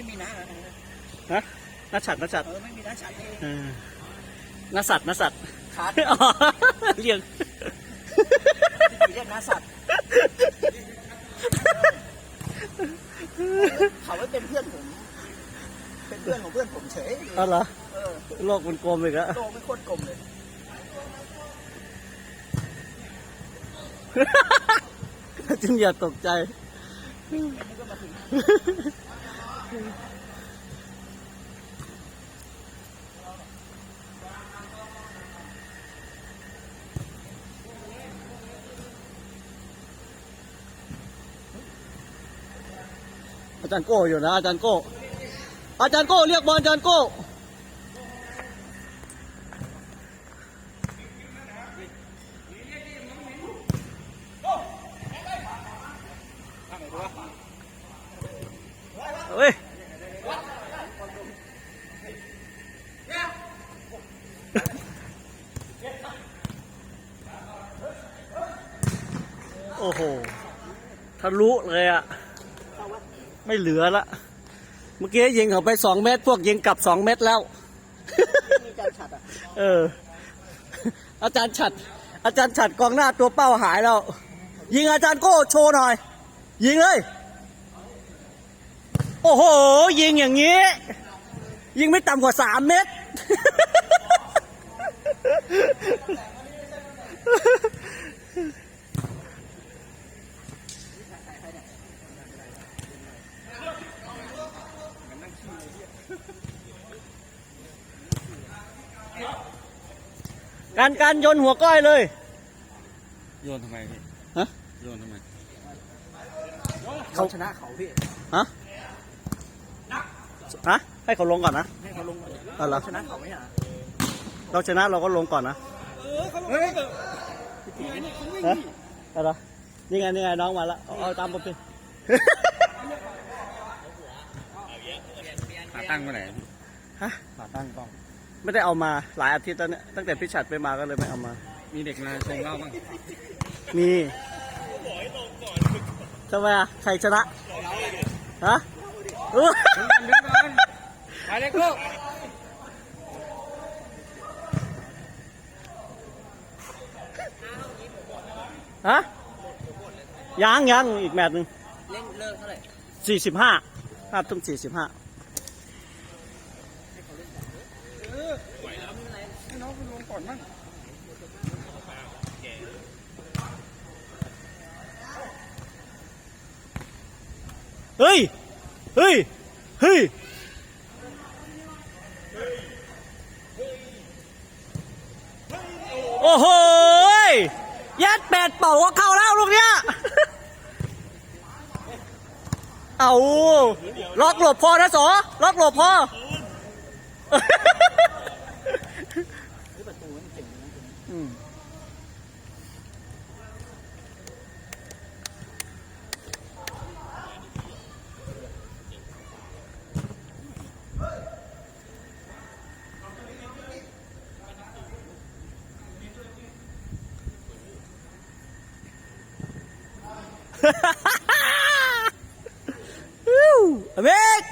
ไม่มีน้าเหรอฮะนัชัดนัชัดเออไม่มีน้าฉันเองเออนัสัตว์นัสัตว์ขาดอ๋อเรียงเรียกน้าสัตว์เขาไว้เป็นเพื่อนผมเป็นเพื่อนของเพื่อนผมเฉยเอาเหรอเออโลกมันกลมอีกแล้วโตไม่โคตรกลมเลยจึงอย่าตกใจ นี่ก็มาถึง อาจารย์โก้อยู่นะอาจารย์โก้ อาจารย์โก้เรียกบอลอาจารย์โก้เฮ้ยโอ้โหทะลุเลยอะ ไม่เหลือละเมื่อกี้ยิงเขาไปสองเมตร พวกยิงกลับสองเมตรแล้วมีจานฉัดอะเออ อาจารย์ฉัด อาจารย์ฉัดกองหน้าตัวเป้าหายแล้ว ยิงอาจารย์โก้โชว์หน่อย ยิงเลย โอ้โห ยิงอย่างนี้ ยิงไม่ต่ำกว่าสามเมตร การการโยนหัวก้อยเลย โยนทำไมพี่ฮะ โยนทำไมเขาชนะเขาพี่ฮะฮะให้เขาลงก่อนนะให้เขาลงเอาเหรอชนะเขาไหมอะเราชนะเราก็ลงก่อนนะเฮ้ยฮะเอาเหรอนี่ไงนี่ไงน้องมาแล้วเอาเอาตามผมสิขาตั้งเมื่อไหร่พี่ฮะ ขาตั้งกล้อง ไม่ได้เอามาหลายอาทิตย์แล้วเนี่ยตั้งแต่พี่ฉัดไปมาก็เลยไม่เอามา มีเด็กมาชงเหล้าบ้างมีทำไมอะใครชนะฮะเออไปเลยกูฮะยังยังอีกแมตช์หนึ่งเล่นเลิกเท่าไหร่สี่สิบห้าห้าทุ่มสี่สิบห้า ให้น้ นั่งเฮ้ย เฮ้ย เฮ้ย โอ้โหยัดแปดเป่าก็เข้าแล้วลูกเนี้ย เอาล็อกหลบพอนะสอล็อกหลบพออืม ฮิ้วอเมก เรื่องออกไปกินเบียร์ข้างนอกก็ได้ อะ พอเลิ กเล่น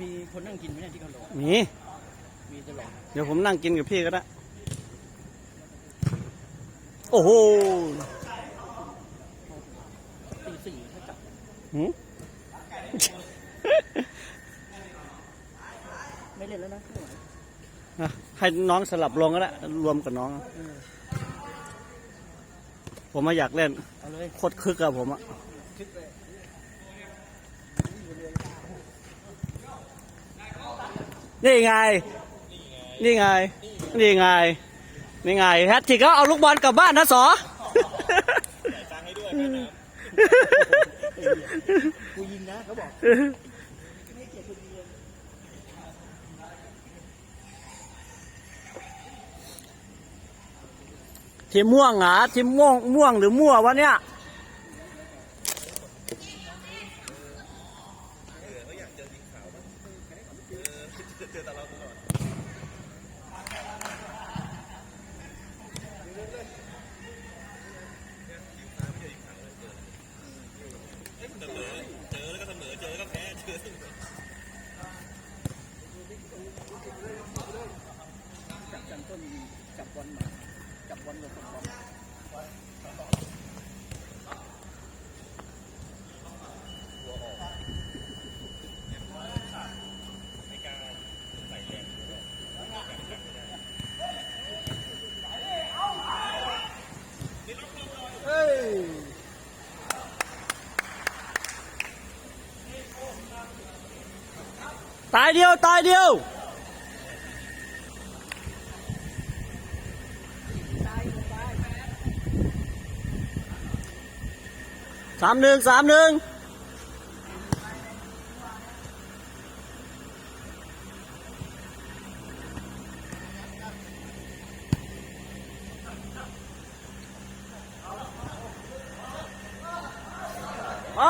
มีคนนั่งกินไหมเนี่ยที่เขาหลงมี มีตลอดเดี๋ยวผมนั่งกินกับพี่ก็ได้ โอ้โหตีสี่ถ้ากลับหืม ไม่ เล่นแล้วนะไม่ไหวอะให้น้องสลับลงก็ได้รวมกับน้องเออผมมาอยากเล่นเอาเลยโคตรคึกอะผมอะคิดเลยนี่ไง นี่ไง นี่ไง นี่ไงแฮตทริกก็เอาลูกบอลกลับบ้านนะสอกูยิงนะเขาบอก ที่ม่วงเหรอที่ม่วงม่วงหรือมั่ววะเนี่ย ตายเดียวตายเดียวสามหนึ่งสามหนึ่งไป